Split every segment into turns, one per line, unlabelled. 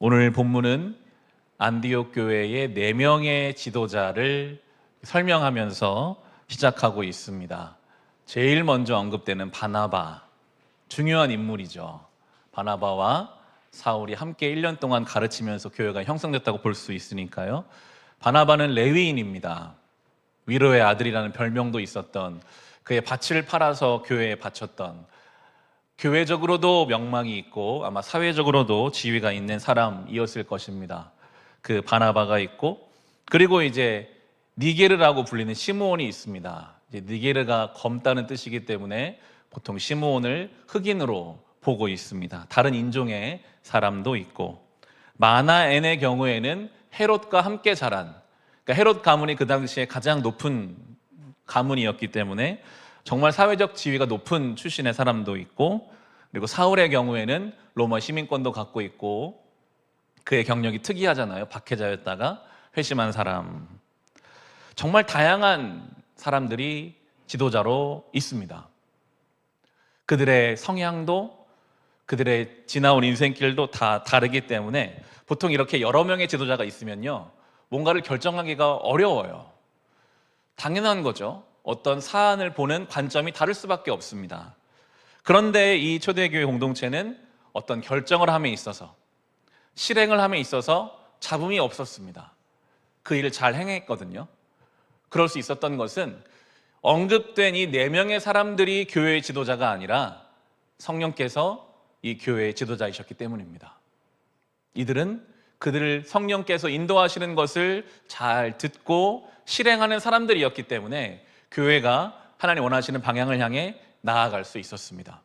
오늘 본문은 안디옥 교회의 네 명의 지도자를 설명하면서 시작하고 있습니다. 제일 먼저 언급되는 바나바 중요한 인물이죠. 바나바와 사울이 함께 1년 동안 가르치면서 교회가 형성됐다고 볼 수 있으니까요. 바나바는 레위인입니다. 위로의 아들이라는 별명도 있었던 그의 밭을 팔아서 교회에 바쳤던 교회적으로도 명망이 있고 아마 사회적으로도 지위가 있는 사람이었을 것입니다. 그 바나바가 있고 그리고 이제 니게르라고 불리는 시므온이 있습니다. 니게르가 검다는 뜻이기 때문에 보통 시므온을 흑인으로 보고 있습니다. 다른 인종의 사람도 있고 마나엔의 경우에는 헤롯과 함께 자란 그러니까 헤롯 가문이 그 당시에 가장 높은 가문이었기 때문에 정말 사회적 지위가 높은 출신의 사람도 있고 그리고 사울의 경우에는 로마 시민권도 갖고 있고 그의 경력이 특이하잖아요. 박해자였다가 회심한 사람. 정말 다양한 사람들이 지도자로 있습니다. 그들의 성향도 그들의 지나온 인생길도 다 다르기 때문에 보통 이렇게 여러 명의 지도자가 있으면요. 뭔가를 결정하기가 어려워요. 당연한 거죠. 어떤 사안을 보는 관점이 다를 수밖에 없습니다. 그런데 이 초대교회 공동체는 어떤 결정을 함에 있어서 실행을 함에 있어서 잡음이 없었습니다. 그 일을 잘 행했거든요. 그럴 수 있었던 것은 언급된 이 네 명의 사람들이 교회의 지도자가 아니라 성령께서 이 교회의 지도자이셨기 때문입니다. 이들은 그들을 성령께서 인도하시는 것을 잘 듣고 실행하는 사람들이었기 때문에 교회가 하나님 원하시는 방향을 향해 나아갈 수 있었습니다.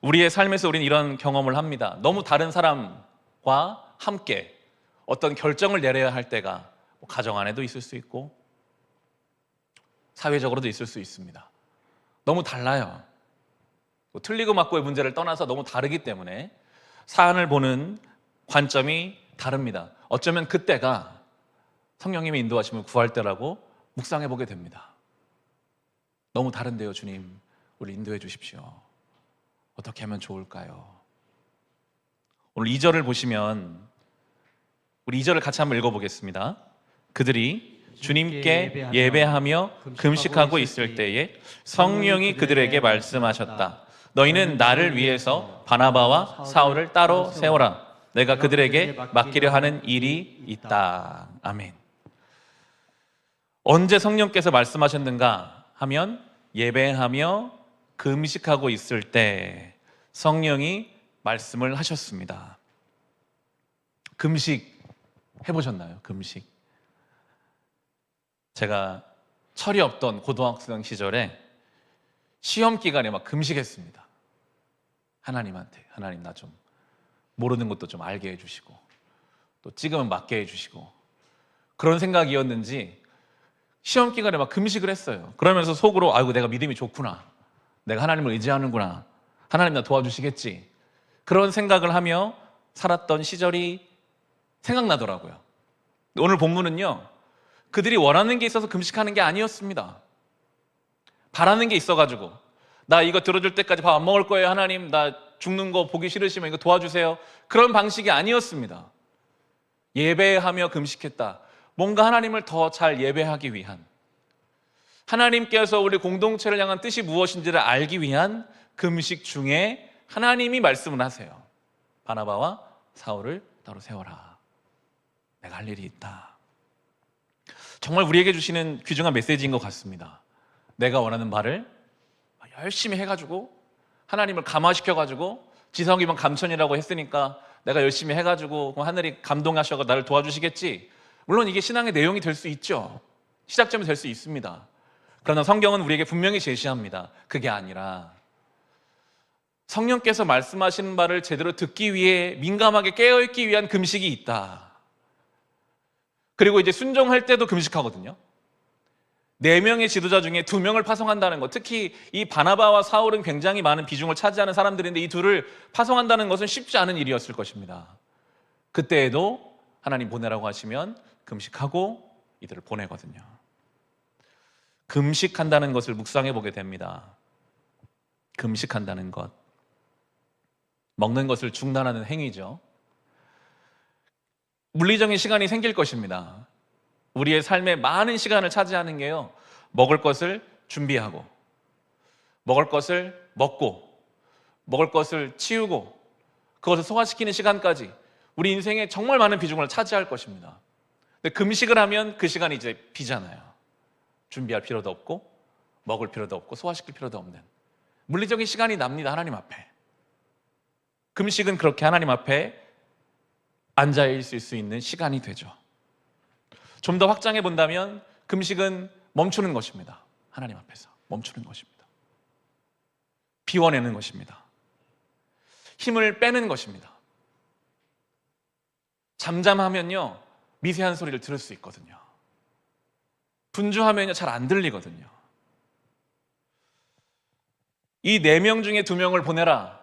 우리의 삶에서 우리는 이런 경험을 합니다. 너무 다른 사람과 함께 어떤 결정을 내려야 할 때가 뭐 가정 안에도 있을 수 있고 사회적으로도 있을 수 있습니다. 너무 달라요. 뭐 틀리고 맞고의 문제를 떠나서 너무 다르기 때문에 사안을 보는 관점이 다릅니다. 어쩌면 그때가 성령님의 인도하심을 구할 때라고 묵상해 보게 됩니다. 너무 다른데요, 주님. 우리 인도해 주십시오. 어떻게 하면 좋을까요? 오늘 2절을 보시면 우리 2절을 같이 한번 읽어 보겠습니다. 그들이 주님께 예배하며 금식하고 있을 때에 성령이 그들에게 말씀하셨다. 너희는 나를 위해서 바나바와 사울을 따로 세워라. 내가 그들에게 맡기려 하는 일이 있다. 아멘. 언제 성령께서 말씀하셨는가 하면 예배하며 금식하고 있을 때 성령이 말씀을 하셨습니다. 금식 해보셨나요? 금식. 제가 철이 없던 고등학생 시절에 시험 기간에 막 금식했습니다. 하나님한테 하나님 나 좀 모르는 것도 좀 알게 해주시고 또 찍으면 맞게 해주시고 그런 생각이었는지 시험 기간에 막 금식을 했어요. 그러면서 속으로 아이고 내가 믿음이 좋구나. 내가 하나님을 의지하는구나. 하나님 나 도와주시겠지. 그런 생각을 하며 살았던 시절이 생각나더라고요. 오늘 본문은요. 그들이 원하는 게 있어서 금식하는 게 아니었습니다. 바라는 게 있어 가지고 나 이거 들어줄 때까지 밥 안 먹을 거예요 하나님 나 죽는 거 보기 싫으시면 이거 도와주세요 그런 방식이 아니었습니다 예배하며 금식했다 뭔가 하나님을 더 잘 예배하기 위한 하나님께서 우리 공동체를 향한 뜻이 무엇인지를 알기 위한 금식 중에 하나님이 말씀을 하세요. 바나바와 사울을 따로 세워라. 내가 할 일이 있다. 정말 우리에게 주시는 귀중한 메시지인 것 같습니다. 내가 원하는 바를 열심히 해가지고 하나님을 감화시켜가지고 지성이면 감천이라고 했으니까 내가 열심히 해가지고 하늘이 감동하셔서 나를 도와주시겠지. 물론 이게 신앙의 내용이 될 수 있죠. 시작점이 될 수 있습니다. 그러나 성경은 우리에게 분명히 제시합니다. 그게 아니라 성령께서 말씀하시는 바를 제대로 듣기 위해 민감하게 깨어있기 위한 금식이 있다. 그리고 이제 순종할 때도 금식하거든요. 네 명의 지도자 중에 두 명을 파송한다는 것, 특히 이 바나바와 사울은 굉장히 많은 비중을 차지하는 사람들인데 이 둘을 파송한다는 것은 쉽지 않은 일이었을 것입니다. 그때에도 하나님 보내라고 하시면 금식하고 이들을 보내거든요. 금식한다는 것을 묵상해 보게 됩니다. 금식한다는 것. 먹는 것을 중단하는 행위죠. 물리적인 시간이 생길 것입니다. 우리의 삶에 많은 시간을 차지하는 게요. 먹을 것을 준비하고, 먹을 것을 먹고, 먹을 것을 치우고, 그것을 소화시키는 시간까지 우리 인생에 정말 많은 비중을 차지할 것입니다. 근데 금식을 하면 그 시간이 이제 비잖아요. 준비할 필요도 없고, 먹을 필요도 없고, 소화시킬 필요도 없는 물리적인 시간이 납니다. 하나님 앞에. 금식은 그렇게 하나님 앞에 앉아 있을 수 있는 시간이 되죠. 좀 더 확장해 본다면 금식은 멈추는 것입니다. 하나님 앞에서 멈추는 것입니다. 비워내는 것입니다. 힘을 빼는 것입니다. 잠잠하면요, 미세한 소리를 들을 수 있거든요. 분주하면요, 잘 안 들리거든요. 이 네 명 중에 두 명을 보내라.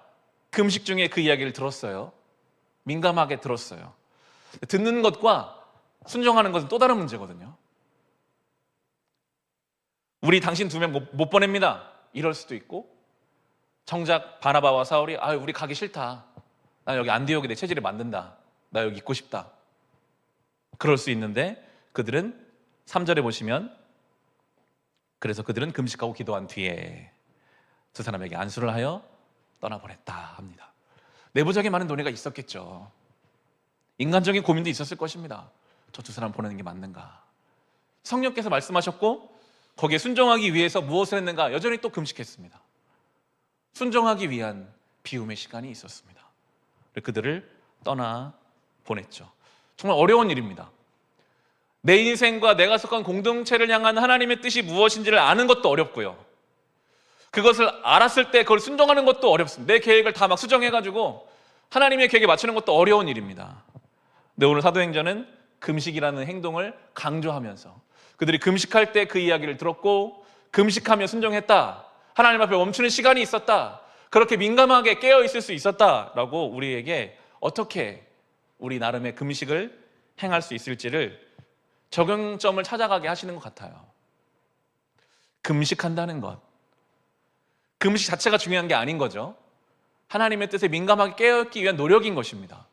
금식 중에 그 이야기를 들었어요. 민감하게 들었어요. 듣는 것과 순종하는 것은 또 다른 문제거든요. 우리 당신 두 명 못 보냅니다. 이럴 수도 있고, 정작 바나바와 사울이 아, 우리 가기 싫다. 나 여기 안디옥에 내 체질을 만든다. 나 여기 있고 싶다. 그럴 수 있는데 그들은 3절에 보시면 그래서 그들은 금식하고 기도한 뒤에 두 사람에게 안수를 하여 떠나보냈다 합니다. 내부적인 많은 논의가 있었겠죠. 인간적인 고민도 있었을 것입니다. 저 두 사람 보내는 게 맞는가? 성령께서 말씀하셨고 거기에 순종하기 위해서 무엇을 했는가? 여전히 또 금식했습니다. 순종하기 위한 비움의 시간이 있었습니다. 그들을 떠나 보냈죠. 정말 어려운 일입니다. 내 인생과 내가 속한 공동체를 향한 하나님의 뜻이 무엇인지를 아는 것도 어렵고요. 그것을 알았을 때 그걸 순종하는 것도 어렵습니다. 내 계획을 다 막 수정해가지고 하나님의 계획에 맞추는 것도 어려운 일입니다. 근데 오늘 사도행전은 금식이라는 행동을 강조하면서 그들이 금식할 때 그 이야기를 들었고 금식하며 순종했다. 하나님 앞에 멈추는 시간이 있었다. 그렇게 민감하게 깨어 있을 수 있었다라고 우리에게 어떻게 우리 나름의 금식을 행할 수 있을지를 적용점을 찾아가게 하시는 것 같아요. 금식한다는 것. 금식 자체가 중요한 게 아닌 거죠. 하나님의 뜻에 민감하게 깨어있기 위한 노력인 것입니다.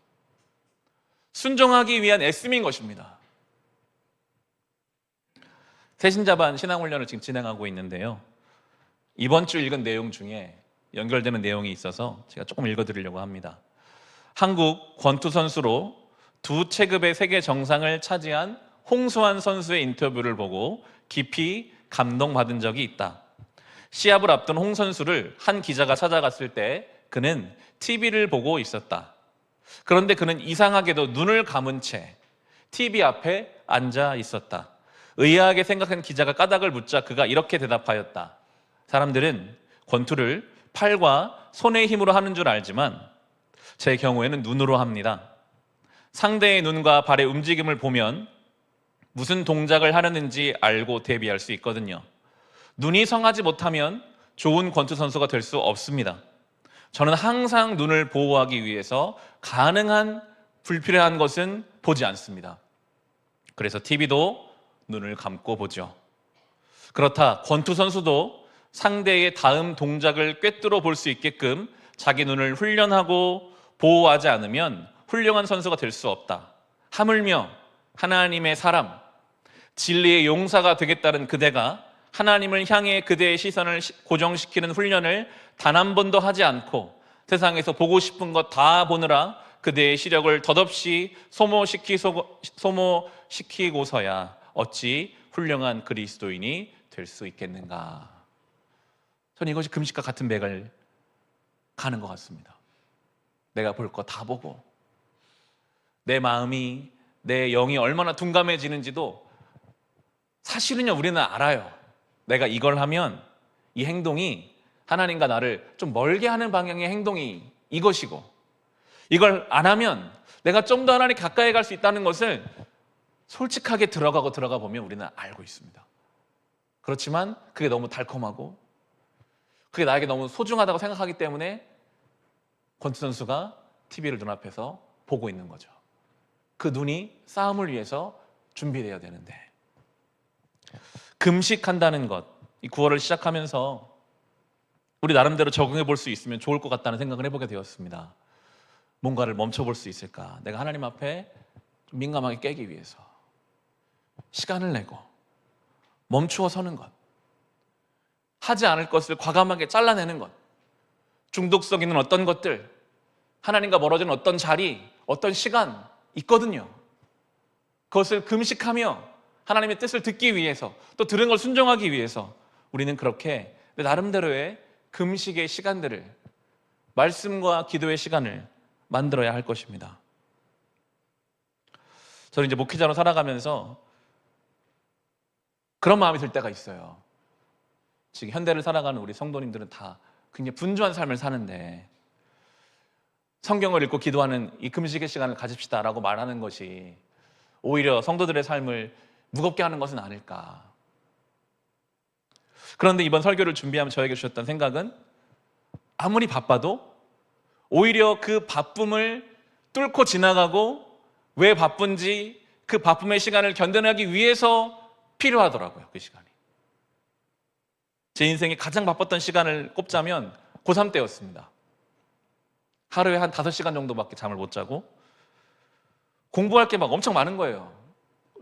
순종하기 위한 애씀인 것입니다. 새신자반 신앙훈련을 지금 진행하고 있는데요. 이번 주 읽은 내용 중에 연결되는 내용이 있어서 제가 조금 읽어드리려고 합니다. 한국 권투 선수로 두 체급의 세계 정상을 차지한 홍수환 선수의 인터뷰를 보고 깊이 감동받은 적이 있다. 시합을 앞둔 홍 선수를 한 기자가 찾아갔을 때 그는 TV를 보고 있었다. 그런데 그는 이상하게도 눈을 감은 채 TV 앞에 앉아 있었다. 의아하게 생각한 기자가 까닭을 묻자 그가 이렇게 대답하였다. 사람들은 권투를 팔과 손의 힘으로 하는 줄 알지만 제 경우에는 눈으로 합니다. 상대의 눈과 발의 움직임을 보면 무슨 동작을 하려는지 알고 대비할 수 있거든요. 눈이 성하지 못하면 좋은 권투 선수가 될 수 없습니다. 저는 항상 눈을 보호하기 위해서 가능한 불필요한 것은 보지 않습니다. 그래서 TV도 눈을 감고 보죠. 그렇다. 권투 선수도 상대의 다음 동작을 꿰뚫어 볼 수 있게끔 자기 눈을 훈련하고 보호하지 않으면 훌륭한 선수가 될 수 없다. 하물며 하나님의 사람, 진리의 용사가 되겠다는 그대가 하나님을 향해 그대의 시선을 고정시키는 훈련을 단 한 번도 하지 않고 세상에서 보고 싶은 것 다 보느라 그대의 시력을 덧없이 소모시키, 소모시키고서야 어찌 훌륭한 그리스도인이 될 수 있겠는가. 저는 이것이 금식과 같은 맥을 가는 것 같습니다. 내가 볼 거 다 보고 내 마음이 내 영이 얼마나 둔감해지는지도 사실은요 우리는 알아요. 내가 이걸 하면 이 행동이 하나님과 나를 좀 멀게 하는 방향의 행동이 이것이고 이걸 안 하면 내가 좀 더 하나님 가까이 갈 수 있다는 것을 솔직하게 들어가고 들어가 보면 우리는 알고 있습니다. 그렇지만 그게 너무 달콤하고 그게 나에게 너무 소중하다고 생각하기 때문에 권투 선수가 TV를 눈앞에서 보고 있는 거죠. 그 눈이 싸움을 위해서 준비되어야 되는데 금식한다는 것, 이 구월을 시작하면서 우리 나름대로 적응해 볼 수 있으면 좋을 것 같다는 생각을 해보게 되었습니다. 뭔가를 멈춰 볼 수 있을까? 내가 하나님 앞에 좀 민감하게 깨기 위해서 시간을 내고 멈추어 서는 것, 하지 않을 것을 과감하게 잘라내는 것, 중독성 있는 어떤 것들, 하나님과 멀어지는 어떤 자리, 어떤 시간 있거든요. 그것을 금식하며 하나님의 뜻을 듣기 위해서 또 들은 걸 순종하기 위해서 우리는 그렇게 나름대로의 금식의 시간들을 말씀과 기도의 시간을 만들어야 할 것입니다. 저는 이제 목회자로 살아가면서 그런 마음이 들 때가 있어요. 지금 현대를 살아가는 우리 성도님들은 다 굉장히 분주한 삶을 사는데 성경을 읽고 기도하는 이 금식의 시간을 가집시다라고 말하는 것이 오히려 성도들의 삶을 무겁게 하는 것은 아닐까. 그런데 이번 설교를 준비하면 저에게 주셨던 생각은 아무리 바빠도 오히려 그 바쁨을 뚫고 지나가고 왜 바쁜지 그 바쁨의 시간을 견뎌내기 위해서 필요하더라고요. 그 시간이. 제 인생에 가장 바빴던 시간을 꼽자면 고3 때였습니다. 하루에 한 5시간 정도밖에 잠을 못 자고 공부할 게 막 엄청 많은 거예요.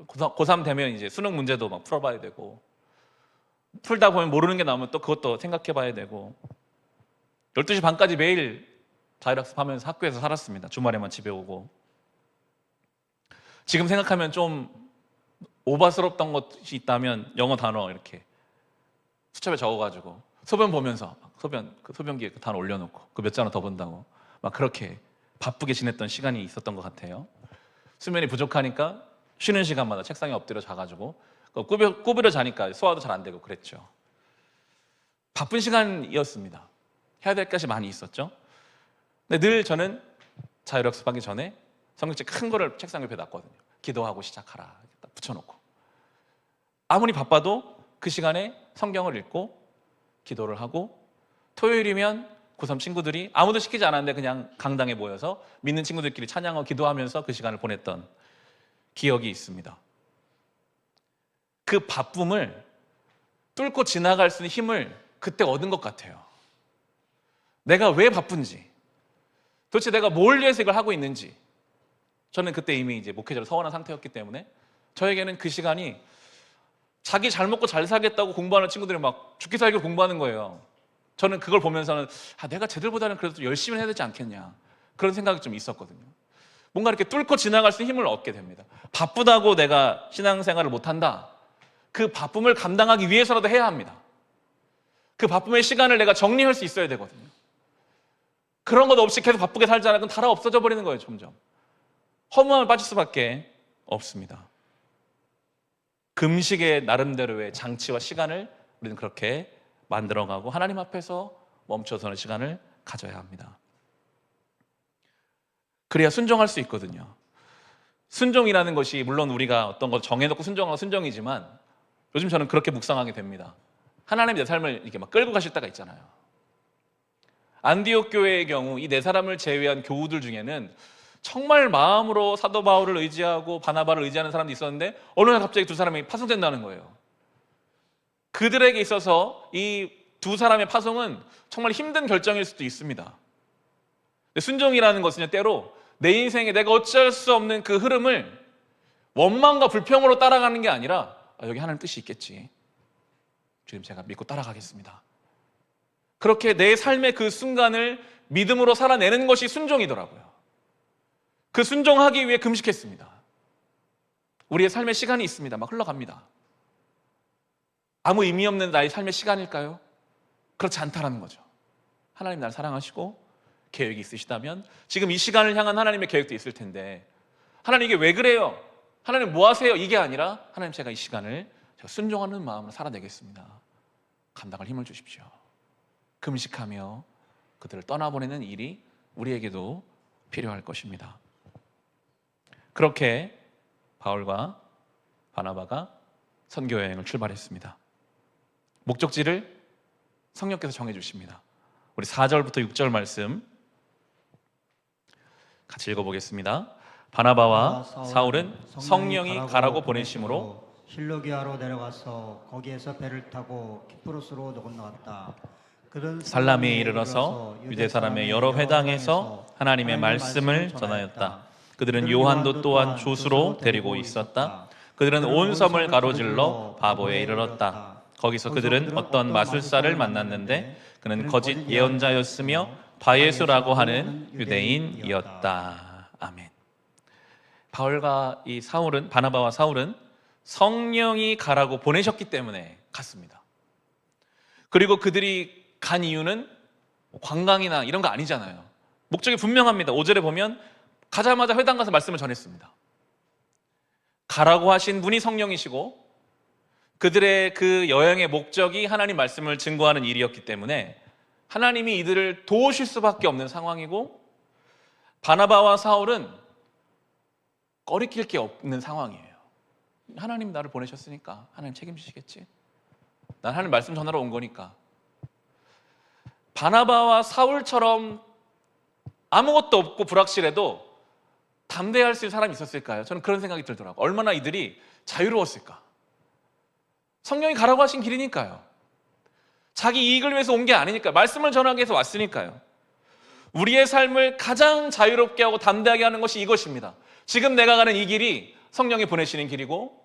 고3 되면 이제 수능 문제도 막 풀어봐야 되고 풀다 보면 모르는 게 나오면 또 그것도 생각해 봐야 되고 12시 반까지 매일 자율학습 하면서 학교에서 살았습니다. 주말에만 집에 오고 지금 생각하면 좀 오바스럽던 것이 있다면 영어 단어 이렇게 수첩에 적어가지고 소변 보면서 소변 그 소변기에 그 단어 올려놓고 그 몇 잔을 더 본다고 막 그렇게 바쁘게 지냈던 시간이 있었던 것 같아요. 수면이 부족하니까 쉬는 시간마다 책상에 엎드려 자가지고 꾸벼, 꾸부려 자니까 소화도 잘 안 되고 그랬죠. 바쁜 시간이었습니다. 해야 될 것이 많이 있었죠. 근데 늘 저는 자율학습하기 전에 성경책 큰 거를 책상 옆에 놨거든요. 기도하고 시작하라. 딱 붙여놓고. 아무리 바빠도 그 시간에 성경을 읽고 기도를 하고 토요일이면 고3 친구들이 아무도 시키지 않았는데 그냥 강당에 모여서 믿는 친구들끼리 찬양하고 기도하면서 그 시간을 보냈던 기억이 있습니다. 그 바쁨을 뚫고 지나갈 수 있는 힘을 그때 얻은 것 같아요. 내가 왜 바쁜지, 도대체 내가 뭘 위해서 이걸 하고 있는지, 저는 그때 이미 이제 목회자로 서원한 상태였기 때문에 저에게는 그 시간이 자기 잘 먹고 잘 살겠다고 공부하는 친구들이 막 죽기 살기 공부하는 거예요. 저는 그걸 보면서는 아, 내가 쟤들보다는 그래도 열심히 해야 되지 않겠냐 그런 생각이 좀 있었거든요. 뭔가 이렇게 뚫고 지나갈 수 있는 힘을 얻게 됩니다. 바쁘다고 내가 신앙생활을 못한다. 그 바쁨을 감당하기 위해서라도 해야 합니다. 그 바쁨의 시간을 내가 정리할 수 있어야 되거든요. 그런 것 없이 계속 바쁘게 살잖아요. 그럼 달아 없어져 버리는 거예요, 점점. 허무함을 빠질 수밖에 없습니다. 금식의 나름대로의 장치와 시간을 우리는 그렇게 만들어가고 하나님 앞에서 멈춰서는 시간을 가져야 합니다. 그래야 순종할 수 있거든요. 순종이라는 것이 물론 우리가 어떤 걸 정해놓고 순종하고 순종이지만 요즘 저는 그렇게 묵상하게 됩니다. 하나님 내 삶을 이렇게 막 끌고 가실 때가 있잖아요. 안디옥 교회의 경우 이 네 사람을 제외한 교우들 중에는 정말 마음으로 사도 바울을 의지하고 바나바를 의지하는 사람도 있었는데 어느 날 갑자기 두 사람이 파송된다는 거예요. 그들에게 있어서 이 두 사람의 파송은 정말 힘든 결정일 수도 있습니다. 순종이라는 것은 때로 내 인생에 내가 어찌할 수 없는 그 흐름을 원망과 불평으로 따라가는 게 아니라 아, 여기 하나님 뜻이 있겠지. 주님 제가 믿고 따라가겠습니다. 그렇게 내 삶의 그 순간을 믿음으로 살아내는 것이 순종이더라고요. 그 순종하기 위해 금식했습니다. 우리의 삶의 시간이 있습니다. 막 흘러갑니다. 아무 의미 없는 나의 삶의 시간일까요? 그렇지 않다라는 거죠. 하나님 날 사랑하시고 계획이 있으시다면 지금 이 시간을 향한 하나님의 계획도 있을 텐데 하나님 이게 왜 그래요? 하나님 뭐 하세요? 이게 아니라 하나님 제가 이 시간을 제가 순종하는 마음으로 살아내겠습니다. 감당할 힘을 주십시오. 금식하며 그들을 떠나보내는 일이 우리에게도 필요할 것입니다. 그렇게 바울과 바나바가 선교 여행을 출발했습니다. 목적지를 성령께서 정해 주십니다. 우리 4절부터 6절 말씀 같이 읽어 보겠습니다. 바나바와 사울은 성령이 가라고 보내심으로
실로기아로 내려가서 거기에서 배를 타고 키프로스로 건너갔다. 그는
살라미에 이르러서 유대 사람의 여러 회당에서 하나님의 말씀을 전하였다. 그들은 요한도 또한 조수로 데리고 있었다. 그들은 온 섬을 가로질러 바보에 이르렀다. 거기서 그들은 어떤 마술사를 만났는데 그는 거짓 예언자였으며 바예수라고 하는 유대인이었다. 아멘. 바울과 이 사울은 바나바와 사울은 성령이 가라고 보내셨기 때문에 갔습니다. 그리고 그들이 간 이유는 관광이나 이런 거 아니잖아요. 목적이 분명합니다. 5절에 보면 가자마자 회당 가서 말씀을 전했습니다. 가라고 하신 분이 성령이시고 그들의 그 여행의 목적이 하나님 말씀을 증거하는 일이었기 때문에 하나님이 이들을 도우실 수밖에 없는 상황이고 바나바와 사울은 꺼리낄 게 없는 상황이에요. 하나님 나를 보내셨으니까 하나님 책임지시겠지. 난 하나님 말씀 전하러 온 거니까. 바나바와 사울처럼 아무것도 없고 불확실해도 담대할 수 있는 사람이 있었을까요? 저는 그런 생각이 들더라고요. 얼마나 이들이 자유로웠을까? 성령이 가라고 하신 길이니까요. 자기 이익을 위해서 온 게 아니니까 말씀을 전하기 위해서 왔으니까요. 우리의 삶을 가장 자유롭게 하고 담대하게 하는 것이 이것입니다. 지금 내가 가는 이 길이 성령이 보내시는 길이고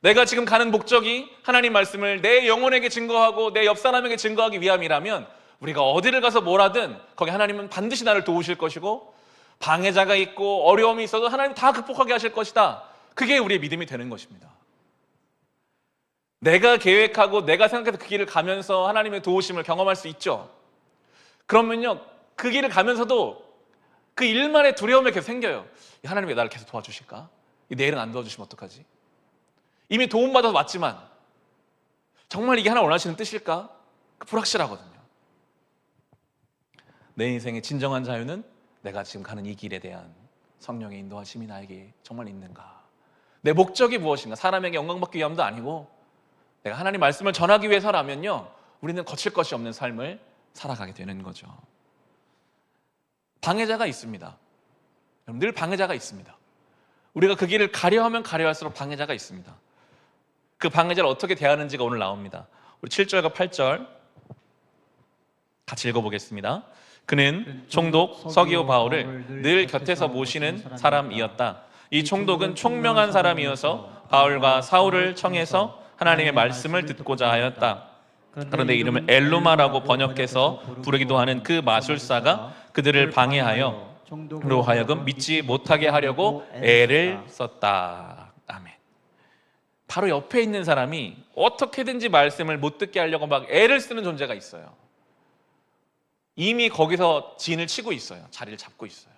내가 지금 가는 목적이 하나님 말씀을 내 영혼에게 증거하고 내 옆 사람에게 증거하기 위함이라면 우리가 어디를 가서 뭘 하든 거기 하나님은 반드시 나를 도우실 것이고 방해자가 있고 어려움이 있어도 하나님 다 극복하게 하실 것이다. 그게 우리의 믿음이 되는 것입니다. 내가 계획하고 내가 생각해서 그 길을 가면서 하나님의 도우심을 경험할 수 있죠. 그러면요, 그 길을 가면서도 그 일만의 두려움이 계속 생겨요. 하나님이 왜 나를 계속 도와주실까? 내일은 안 도와주시면 어떡하지? 이미 도움받아서 왔지만 정말 이게 하나 원하시는 뜻일까? 그 불확실하거든요. 내 인생의 진정한 자유는 내가 지금 가는 이 길에 대한 성령의 인도하심이 나에게 정말 있는가? 내 목적이 무엇인가? 사람에게 영광받기 위함도 아니고 내가 하나님 말씀을 전하기 위해서라면요. 우리는 거칠 것이 없는 삶을 살아가게 되는 거죠. 방해자가 있습니다. 늘 방해자가 있습니다. 우리가 그 길을 가려 하면 가려 할수록 방해자가 있습니다. 그 방해자를 어떻게 대하는지가 오늘 나옵니다. 우리 7절과 8절 같이 읽어보겠습니다. 그는 총독 서기오 바울을 늘 곁에서 모시는 사람이었다. 이 총독은 총명한 사람이어서 바울과 사울을 청해서 하나님의 말씀을 듣고자 하였다. 그런데 이름을 엘루마라고 번역해서 부르기도 하는 그 마술사가 그들을 방해하여 로 하여금 믿지 못하게 하려고 애를 썼다. 아멘. 바로 옆에 있는 사람이 어떻게든지 말씀을 못 듣게 하려고 막 애를 쓰는 존재가 있어요. 이미 거기서 진을 치고 있어요. 자리를 잡고 있어요.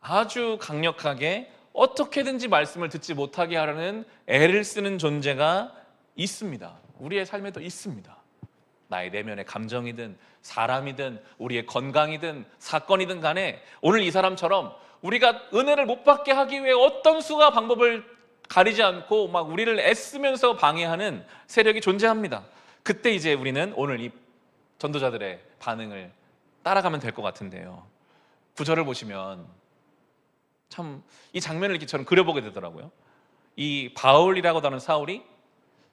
아주 강력하게 어떻게든지 말씀을 듣지 못하게 하려는 애를 쓰는 존재가 있습니다. 우리의 삶에도 있습니다. 나의 내면의 감정이든 사람이든 우리의 건강이든 사건이든 간에 오늘 이 사람처럼 우리가 은혜를 못 받게 하기 위해 어떤 수가 방법을 가리지 않고 막 우리를 애쓰면서 방해하는 세력이 존재합니다. 그때 이제 우리는 오늘 이 전도자들의 반응을 따라가면 될 것 같은데요. 구절을 보시면 참 이 장면을 이렇게 저는 그려보게 되더라고요. 이 바울이라고 하는 사울이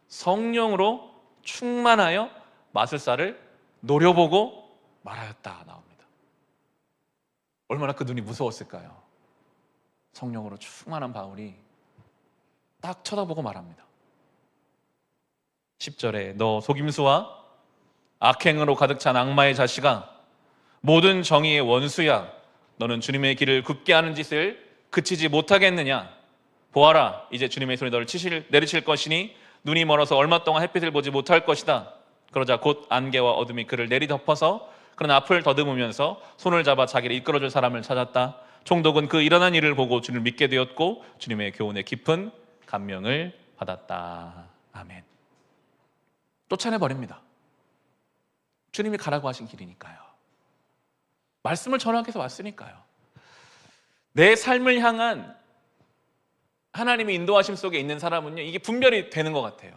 성령으로 충만하여 마술사를 노려보고 말하였다 나옵니다. 얼마나 그 눈이 무서웠을까요? 성령으로 충만한 바울이 딱 쳐다보고 말합니다. 10절에 너 속임수와 악행으로 가득 찬 악마의 자식아 모든 정의의 원수야 너는 주님의 길을 굽게 하는 짓을 그치지 못하겠느냐? 보아라 이제 주님의 손이 너를 치실 내리칠 것이니 눈이 멀어서 얼마 동안 햇빛을 보지 못할 것이다. 그러자 곧 안개와 어둠이 그를 내리덮어서 그는 앞을 더듬으면서 손을 잡아 자기를 이끌어줄 사람을 찾았다. 총독은 그 일어난 일을 보고 주님을 믿게 되었고 주님의 교훈에 깊은 감명을 받았다. 아멘. 쫓아내 버립니다 주님이 가라고 하신 길이니까요. 말씀을 전하기 위해서 왔으니까요. 내 삶을 향한 하나님의 인도하심 속에 있는 사람은요, 이게 분별이 되는 것 같아요.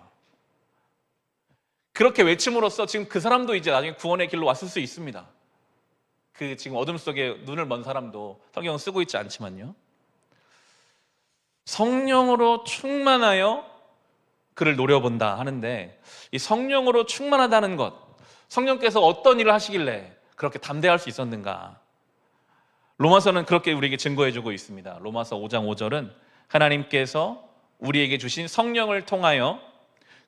그렇게 외침으로써 지금 그 사람도 이제 나중에 구원의 길로 왔을 수 있습니다. 그 지금 어둠 속에 눈을 먼 사람도 성경은 쓰고 있지 않지만요. 성령으로 충만하여 그를 노려본다 하는데 이 성령으로 충만하다는 것 성령께서 어떤 일을 하시길래 그렇게 담대할 수 있었는가? 로마서는 그렇게 우리에게 증거해 주고 있습니다. 로마서 5장 5절은 하나님께서 우리에게 주신 성령을 통하여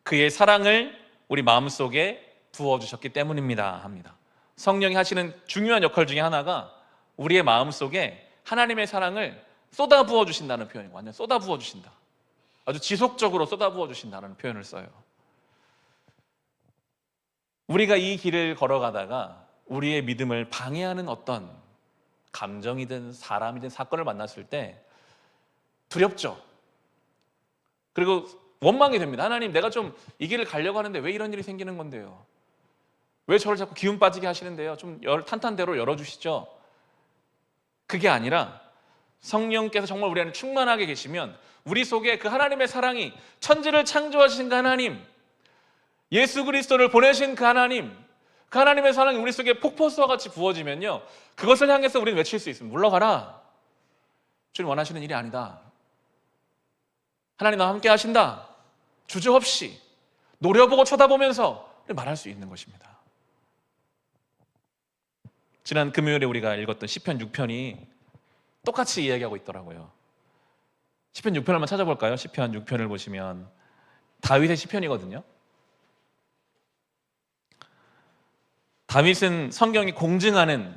그의 사랑을 우리 마음속에 부어 주셨기 때문입니다. 합니다. 성령이 하시는 중요한 역할 중에 하나가 우리의 마음속에 하나님의 사랑을 쏟아 부어 주신다는 표현이 완전 쏟아 부어 주신다. 아주 지속적으로 쏟아 부어 주신다는 표현을 써요. 우리가 이 길을 걸어가다가 우리의 믿음을 방해하는 어떤 감정이든 사람이든 사건을 만났을 때 두렵죠. 그리고 원망이 됩니다. 하나님, 내가 좀 이 길을 가려고 하는데 왜 이런 일이 생기는 건데요? 왜 저를 자꾸 기운 빠지게 하시는데요? 좀 열, 탄탄대로 열어주시죠. 그게 아니라 성령께서 정말 우리 안에 충만하게 계시면 우리 속에 그 하나님의 사랑이 천지를 창조하신 그 하나님, 예수 그리스도를 보내신 그 하나님, 그 하나님의 사랑이 우리 속에 폭포수와 같이 부어지면요. 그것을 향해서 우리는 외칠 수 있습니다. 물러가라. 주님 원하시는 일이 아니다. 하나님 나와 함께 하신다. 주저없이 노려보고 쳐다보면서 말할 수 있는 것입니다. 지난 금요일에 우리가 읽었던 시편 6편이 똑같이 이야기하고 있더라고요. 시편 6편을 한번 찾아볼까요? 시편 6편을 보시면 다윗의 시편이거든요. 다윗은 성경이 공증하는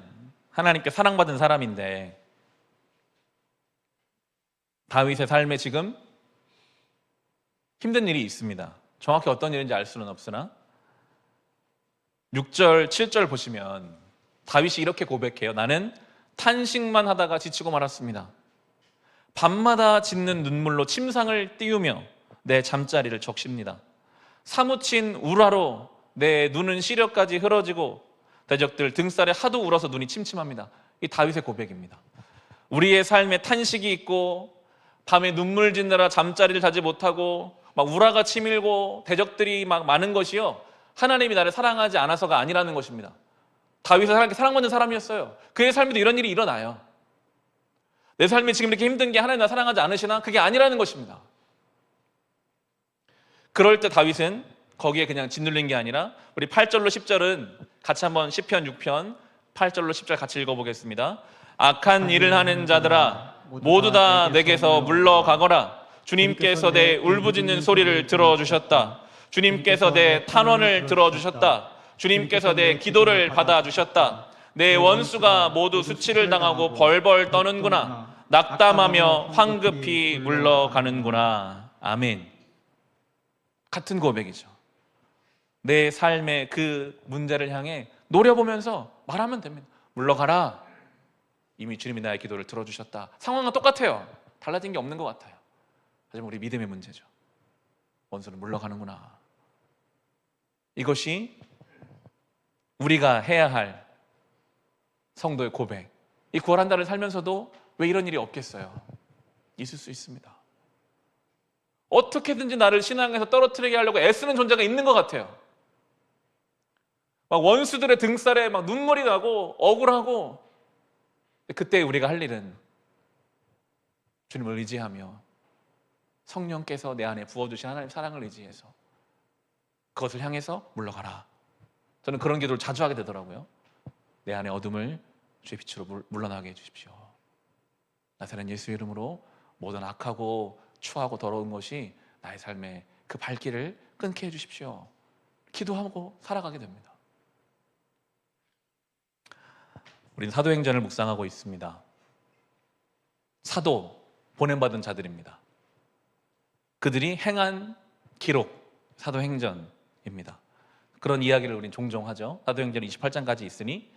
하나님께 사랑받은 사람인데 다윗의 삶에 지금 힘든 일이 있습니다. 정확히 어떤 일인지 알 수는 없으나 6절, 7절 보시면 다윗이 이렇게 고백해요. 나는 탄식만 하다가 지치고 말았습니다. 밤마다 짓는 눈물로 침상을 띄우며 내 잠자리를 적십니다. 사무친 우라로 내 눈은 시력까지 흐러지고 대적들 등살에 하도 울어서 눈이 침침합니다. 이 다윗의 고백입니다. 우리의 삶에 탄식이 있고 밤에 눈물 짓느라 잠자리를 자지 못하고 막 우라가 치밀고 대적들이 막 많은 것이요. 하나님이 나를 사랑하지 않아서가 아니라는 것입니다. 다윗은 사랑받는 사람이었어요. 그의 삶에도 이런 일이 일어나요. 내 삶이 지금 이렇게 힘든 게 하나님 나 사랑하지 않으시나? 그게 아니라는 것입니다. 그럴 때 다윗은 거기에 그냥 짓눌린 게 아니라 우리 8절로 10절은 같이 한번 10편 6편 8절로 10절 같이 읽어보겠습니다. 악한 일을 하는 자들아 모두 다 내게서 물러가거라. 주님께서 내 울부짖는 소리를 들어주셨다. 주님께서 내 탄원을 들어주셨다. 주님께서 내 기도를 받아주셨다. 내 원수가 모두 수치를 당하고 벌벌 떠는구나. 낙담하며 황급히 물러가는구나. 아멘. 같은 고백이죠. 내 삶의 그 문제를 향해 노려보면서 말하면 됩니다. 물러가라. 이미 주님이 나의 기도를 들어주셨다. 상황은 똑같아요. 달라진 게 없는 것 같아요. 하지만 우리 믿음의 문제죠. 원수는 물러가는구나. 이것이 우리가 해야 할 성도의 고백. 이 구원한 달을 살면서도 왜 이런 일이 없겠어요? 있을 수 있습니다. 어떻게든지 나를 신앙에서 떨어뜨리게 하려고 애쓰는 존재가 있는 것 같아요. 막 원수들의 등살에 막 눈물이 나고 억울하고 그때 우리가 할 일은 주님을 의지하며 성령께서 내 안에 부어주신 하나님 사랑을 의지해서 그것을 향해서 물러가라. 저는 그런 기도를 자주 하게 되더라고요. 내 안에 어둠을 주의 빛으로 물- 물러나게 해주십시오. 나사렛 예수 이름으로 모든 악하고 추하고 더러운 것이 나의 삶의 그 발길을 끊게 해주십시오. 기도하고 살아가게 됩니다. 우리는 사도행전을 묵상하고 있습니다. 사도 보냄받은 자들입니다. 그들이 행한 기록 사도행전입니다. 그런 이야기를 우리는 종종 하죠. 사도행전 28장까지 있으니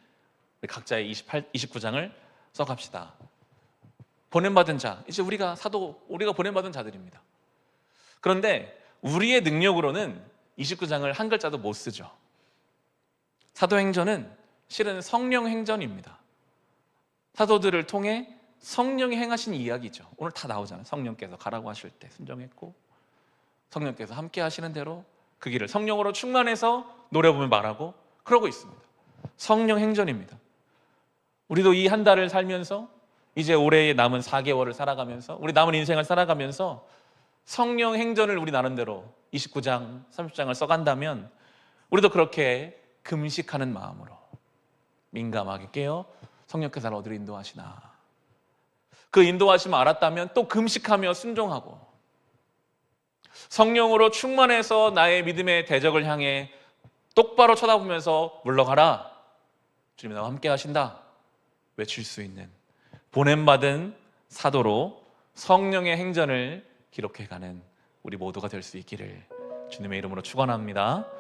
각자의 28, 29장을 써갑시다. 보냄받은 자, 이제 우리가 사도, 우리가 보냄받은 자들입니다. 그런데 우리의 능력으로는 29장을 한 글자도 못 쓰죠. 사도행전은 실은 성령 행전입니다. 사도들을 통해 성령이 행하신 이야기죠. 오늘 다 나오잖아요. 성령께서 가라고 하실 때 순종했고 성령께서 함께 하시는 대로 그 길을 성령으로 충만해서 노려보면 말하고 그러고 있습니다. 성령 행전입니다. 우리도 이 한 달을 살면서 이제 올해 남은 4개월을 살아가면서 우리 남은 인생을 살아가면서 성령 행전을 우리 나름대로 29장, 30장을 써간다면 우리도 그렇게 금식하는 마음으로 민감하게 깨어 성령께서 나를 어디로 인도하시나 그 인도하심을 알았다면 또 금식하며 순종하고 성령으로 충만해서 나의 믿음의 대적을 향해 똑바로 쳐다보면서 물러가라. 주님 나와 함께 하신다. 외칠 수 있는 보냄받은 사도로 성령의 행전을 기록해가는 우리 모두가 될 수 있기를 주님의 이름으로 축원합니다.